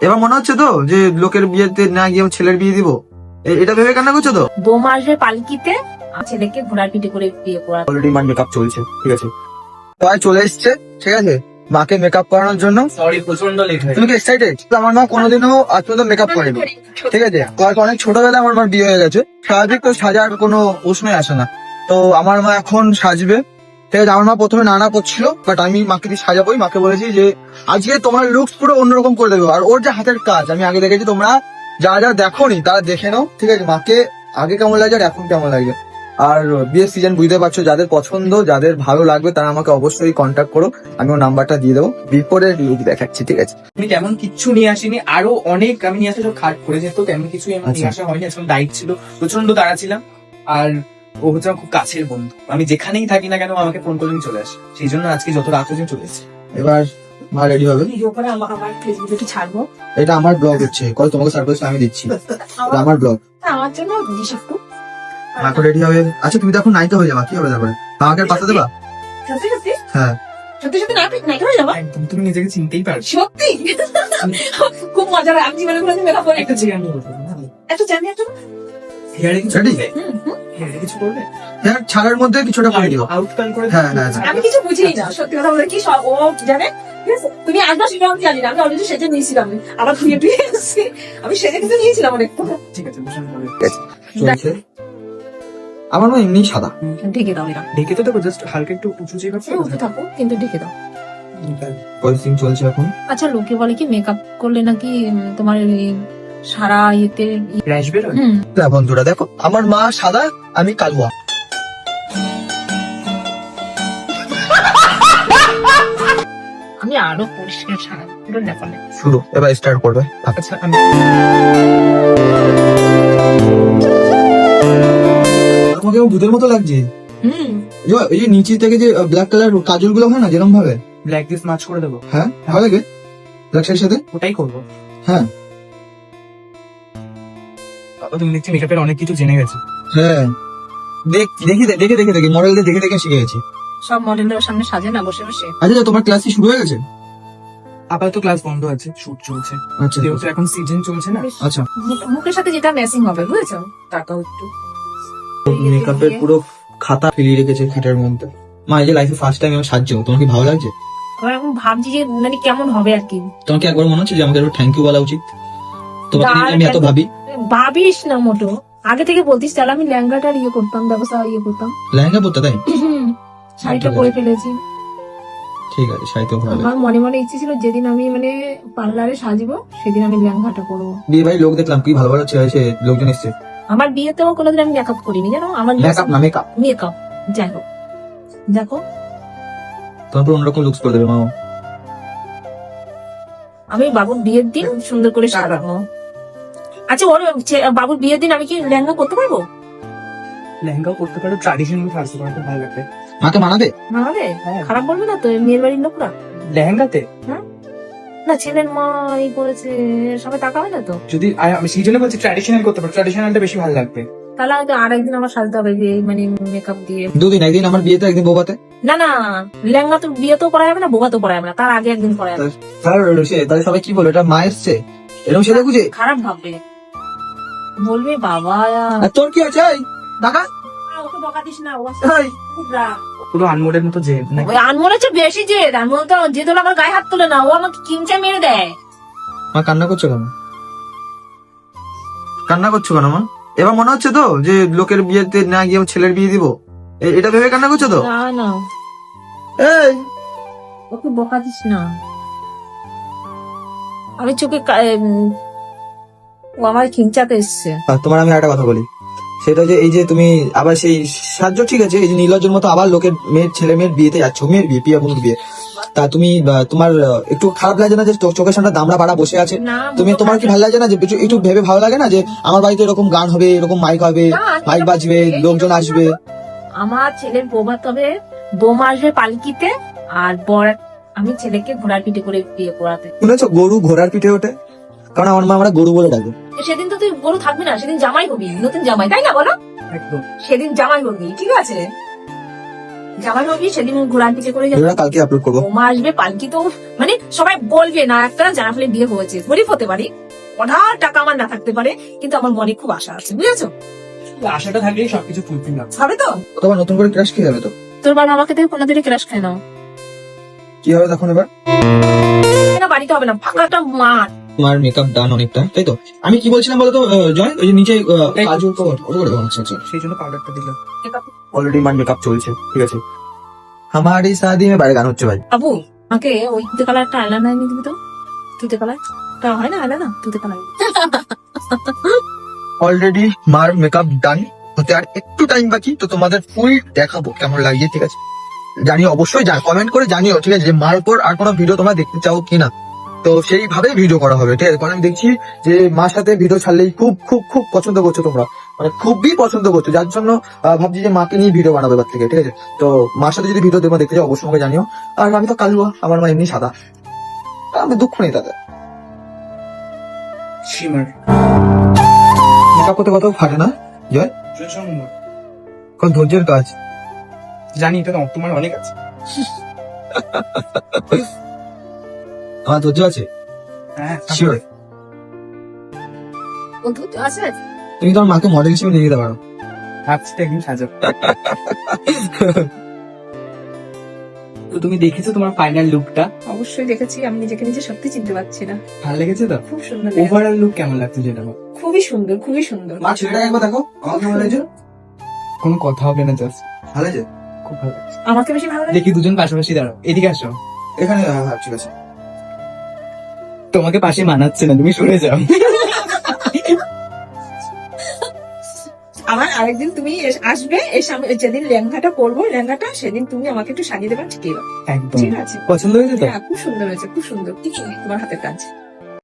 এবার মনে হচ্ছে তো যে লোকের বিয়েতে না গিয়ে আমি ছেলের বিয়ে দিব। এ- এটা ভেবে কান্না করছ তো? বোমা আসবে পালকিতে ছেলেকে ঘোড়ার পিঠে করে বিয়ে করা অলরেডি মার মেকআপ চলছে ঠিক আছে। সবাই চলে এসছে ঠিক আছে? মাকে মেকআপ করানোর জন্য। সরি প্রচণ্ড লেট হয়েছে তুমি কি এক্সাইটেড আমার মা কোনোদিনও আজ পর্যন্ত মেকআপ করেনি। ঠিক আছে? কয়েক অনেক ছোটবেলায় আমার মার বিয়ে হয়ে গেছে। স্বাভাবিক তো সাজার কোনো প্রশ্নই আসে না। তো আমার মা এখন সাজবে। ঠিক আছে আমার মা প্রথমে নানা করছিল বাট আমি মাকে দিয়ে সাজাবোই মাকে বলেছি যে আজকে তোমার লুকস পুরো অন্যরকম করে দেবো আর ওর যে হাতের কাজ আমি আগে দেখেছি তোমরা যারা যারা দেখোনি তারা দেখে নাও ঠিক আছে? মাকে আগে কেমন লাগছে আর এখন কেমন লাগবে আর বিয়ের সিজন বুঝতে পারছ যাদের পছন্দ যাদের ভালো লাগবে তারা আমাকে অবশ্যই কন্ট্যাক্ট করো আমি ওর নাম্বারটা দিয়ে দেবো বিপরে লুক দেখাচ্ছি ঠিক আছে? আমি তেমন কিচ্ছু নিয়ে আসিনি আরও অনেক আমি নিয়ে আসা সব খাট করে যেত তেমন কিছু আমার নিয়ে আচ্ছা। আসা হয়নি দায়িত্ব ছিল প্রচণ্ড তাড়া ছিলাম আর ও হচ্ছে আমার খুব কাছের বন্ধু। আমি যেখানেই থাকি না কেন আমাকে ফোন করে নিয়ে চলে আসে। সেই জন্য আজকে যত রাত হয়েছে চলে এসেছে। এবার মা রেডি হবে? ভিডিও করে আমা- আমার ফেসবুকে ছাড়বো। এটা আমার ব্লগ হচ্ছে। কল তোমাকে সার্ভিস আমি দিচ্ছি। এটা আমার ব্লগ আমার জন্য দিস একটু। মাকে রেডি হবে। আচ্ছা তুমি তো এখন নাইকা হয়ে যাবা। কি হবে তারপরে? আমাকে পাশে দেবা? সত্যি সত্যি? হ্যাঁ। সত্যি সত্যি না না হয়ে যাব? একদম তুমি নিজেকে চিনতেই পারছ। সত্যি? খুব মজা আমি জীবনে কোনো মেকআপ করি একটা জায়গা আমি একটু জানি একটু হেয়ারে কিছু Ready? কিছু করবে? হ্যাঁ ছাড়ার মধ্যে কিছুটা করে দিও। করে হ্যাঁ, হ্যাঁ, হ্যাঁ। আমি কিছু বুঝিই না সত্যি কথা বলে কি সব ও কি জানে তুমি আসবা সেটা আমি জানি না আমি অলরেডি সেজে নিয়েছিলাম। আবার ধুয়ে এসেছি। আমি সেজে কিন্তু নিয়েছিলাম অনেকটা ঠিক আছে চলছে? আমার মা এমনি সাদা। ঢেকে দাও এরা ঢেকে তো দেবো জাস্ট হালকা একটু উঁচু সে উঠে থাকো কিন্তু ঢেকে দাও। পলিসিং চলছে এখন। আচ্ছা লোকে বলে কি মেকআপ করলে নাকি তোমার সারা ইয়েতে র্যাশ বেরোয়? বন্ধুরা দেখো আমার মা সাদা আমি কালুয়া। আমি আরও পরিষ্কার সারা পুরো নেপালে শুরু এবার স্টার্ট করবে। আচ্ছা আমি তোমাকে কেমন ভূতের মতো লাগছে? হুম। এই যে- নিচে থেকে যে ব্ল্যাক কালার কাজলগুলো হয় না যেরকম ভাবে? ব্ল্যাক দিস মাছ করে দেবো। হ্যাঁ ভালো লাগে? ব্ল্যাক শাড়ির সাথে? ওটাই করব। হ্যাঁ। তুমি দেখছি মেকআপের অনেক কিছু জেনে গেছে। হ্যাঁ। দেখ দেখে দেখে দেখে দেখে মডেলদের দেখে দেখে শিখে গেছি। সব মডেলের সামনে সাজে না বসে বসে। আচ্ছা তোমার ক্লাস কি শুরু হয়ে গেছে? আপাতত ক্লাস বন্ধ আছে শুট চলছে। আচ্ছা। যেহেতু এখন সিজন চলছে না। আচ্ছা। মুখের সাথে যেটা ম্যাচিং হবে বুঝেছ? তাকাও একটু। মেকআপের পুরো খাতা ফেলিয়ে রেখেছে খাটের মধ্যে। মা এই যে লাইফে ফার্স্ট টাইম আমি সাজছো তোমার কি ভালো লাগছে? এবার এখন ভাবছি যে মানে কেমন হবে আর কি। তোমার কি একবার মনে হচ্ছে যে আমাকে একবার থ্যাংক ইউ বলা উচিত? তোমাকে আমি এত ভাবি? ভাবিস না মোটো। আগে থেকে বলতিস তাহলে আমি ল্যাঙ্গাটার ইয়ে করতাম ব্যবস্থা ইয়ে করতাম। লেহেঙ্গা পরতে তাই? শাড়িটা পরে ফেলেছি। ঠিক আছে শাড়ি তো ভালো আমার মনে মনে ইচ্ছে ছিল যেদিন আমি মানে পার্লারে সাজবো সেদিন আমি লেহেঙ্গাটা পরবো। বিয়ে ভাই লোক দেখলাম কি ভালো ভালো ছেলে লোকজন এসছে। আমার বিয়েতেও কোনোদিন আমি মেকআপ করিনি জানো? আমার মেকআপ না মেকআপ মেকআপ যাই হোক। দেখো। তোমার পুরো অন্যরকম লুকস করে দেবে মা আমি বাবুর বিয়ের দিন সুন্দর করে সাজাবো। আচ্ছা ওর বাবুর বিয়ের দিন আমি কি লেহেঙ্গা করতে পারব? লেহেঙ্গাও করতে পারো ট্রাডিশনাল ফার্স্ট করতে ভালো লাগবে। মাকে মানাবে? মানাবে? হ্যাঁ। খারাপ বলবে না তো মেয়ের বাড়ির লোকরা? লেহেঙ্গাতে? না ছেলের মা এই করেছে সবাই তাকাবে না তো? যদি আমি সেই জন্য বলছি ট্রাডিশনাল করতে পারো ট্রাডিশনালটা বেশি ভালো লাগবে। তাহলে হয়তো আর একদিন আমার সাজতে হবে যে মানে মেকআপ দিয়ে। দুদিন একদিন আমার বিয়েতে একদিন বোবাতে? না না লেহেঙ্গা তো বিয়ে তো করা যাবে না বোবা তো করা যাবে না তার আগে একদিন করা যাবে। তাহলে সে তাহলে সবাই কি বলবে এটা মা এসছে এরকম সেটা বুঝে? খারাপ ভাববে। বলবে বাবা আর তোর কি আছে এই, টাকা ওকে বকা দিস না ও এই, খুব রাগ। পুরো আনমোডের মতো যে নাকি? ওই আনমোল হচ্ছে বেশি যে আনমোল তো যে তোর আমার গায়ে হাত তোলে না ও আমাকে কিমচা মেরে দেয়। মা কান্না করছ কেন? কান্না করছ কেন মা? এবার মনে হচ্ছে তো যে লোকের বিয়েতে না গিয়ে আমি ছেলের বিয়ে দিব? এটা ভেবে কান্না করছ তো? না না। এই। ওকে বকা দিস না। আমি চোখে ও আমার খিমচাতে এসছে। তোমার আমি একটা কথা বলি। সেটা যে এই যে তুমি আবার সেই সাহায্য ঠিক আছে এই যে নীলজের মতো আবার লোকের মেয়ের ছেলে মেয়ের বিয়েতে যাচ্ছ মেয়ের বিয়ে পিয়া বোনের বিয়ে। তা তুমি তোমার একটু খারাপ লাগে না যে চোখের সামনে দামড়া পাড়া বসে আছে? তুমি তোমার কি ভালো লাগে না যে একটু- একটু ভেবে ভালো লাগে না যে আমার বাড়িতে এরকম গান হবে এরকম মাইক হবে মাইক বাজবে লোকজন আসবে? আমার ছেলের বৌমা তবে বৌমা আসবে পালকিতে আর বর আমি ছেলেকে ঘোড়ার পিঠে করে বিয়ে করাতে। শুনেছো গরু ঘোড়ার পিঠে ওঠে? কারণ আমার মা আমরা গরু বলে ডাকে। সেদিন তো তুই গরু থাকবি না সেদিন জামাই হবি নতুন জামাই তাই না বলো? একদম। সেদিন জামাই হবি ঠিক আছে? জামাই বাবি সেদিন ঘোরান করে যাবে কালকে আপলোড করব। বোমা আসবে পালকি তো মানে সবাই বলবে না একটা জানাফলে বিয়ে হয়েছে গরিব হতে পারি। টাকা আমার না থাকতে পারে কিন্তু আমার মনে খুব আশা আছে বুঝেছ? আশাটা থাকলেই সবকিছু ফুলফিল হবে। হবে তো? তোমার নতুন করে ক্রাশ খেয়ে যাবে তো? তোর বাবা আমাকে দেখে কোনো দিনে ক্রাশ খায় না। কি হবে তখন এবার? বাড়িতে হবে না ফাঁকা একটা মাঠ। তোমার মেকআপ ডান অনেকটা তাই তো আমি কি বলছিলাম বলতো জয়? ওই যে নিচে কাজল তো ওটা করে দাও কাজু সেই জন্য পাউডারটা দিলাম মেকআপ অলরেডি মান মেকআপ চলছে ঠিক আছে। আমারই এই শাদি মে বাইরে গান হচ্ছে ভাই। আবু আমাকে ওই তুতে কালারটা আইলাইনার এনে দিবি তো? তুতে কালার তা হয় না আইলাইনার তুতে কালার অলরেডি মার মেকআপ ডান হতে আর একটু টাইম বাকি তো তোমাদের ফুল দেখাবো কেমন লাগিয়ে ঠিক আছে? জানি অবশ্যই কমেন্ট করে জানিও ঠিক আছে যে মার পর আর কোনো ভিডিও তোমরা দেখতে চাও কিনা। তো সেইভাবে ভিডিও করা হবে ঠিক আছে? কারণ আমি দেখছি যে মার সাথে ভিডিও ছাড়লেই খুব খুব খুব পছন্দ করছ তোমরা। মানে খুবই পছন্দ করছ যার জন্য ভাবছি যে মাকে নিয়ে ভিডিও বানাবো এবার থেকে ঠিক আছে? তো মার সাথে যদি ভিডিও তোমরা দেখতে চাও অবশ্যই আমাকে জানিও। আর আমি তো কালুয়া আমার মা এমনি সাদা। আমি দুঃখ নেই তাদের মেকআপ করতে কত ফাটে না জয়? কোন ধৈর্যের কাজ। জানি এটা তোমার অনেক আছে। আমার ধৈর্য আছে? হ্যাঁ শিওর তুমি তোমার মাকে মডেল হিসেবে নিয়ে যেতে পারো। তো তুমি দেখেছ তোমার ফাইনাল লুকটা অবশ্যই দেখেছি আমি নিজেকে নিজে সত্যি চিনতে পারছি না। ভালো লেগেছে তো? খুব সুন্দর লেগেছে। ওভারঅল লুক কেমন লাগছে যেটা খুবই সুন্দর খুবই সুন্দর। মা ছেলেটা একবার দেখো। আমার কেমন লাগছে? কোনো কথা হবে না জাস্ট ভালো আছে খুব ভালো লাগছে। আমাকে বেশি ভালো লাগে? দেখি দুজন পাশাপাশি দাঁড়াও। এদিকে আসো। এখানে হ্যাঁ হ্যাঁ ঠিক আছে। তোমাকে পাশে মানাচ্ছে না তুমি সরে যাও। আমার আরেকদিন তুমি আসবে এসে আমি যেদিন লেহেঙ্গাটা পরবো লেহেঙ্গাটা সেদিন তুমি আমাকে একটু সাজিয়ে দেবে ঠিক একদম। ঠিক আছে? পছন্দ হয়েছে তো? হ্যাঁ খুব সুন্দর হয়েছে খুব সুন্দর। ঠিক তোমার হাতের কাজ।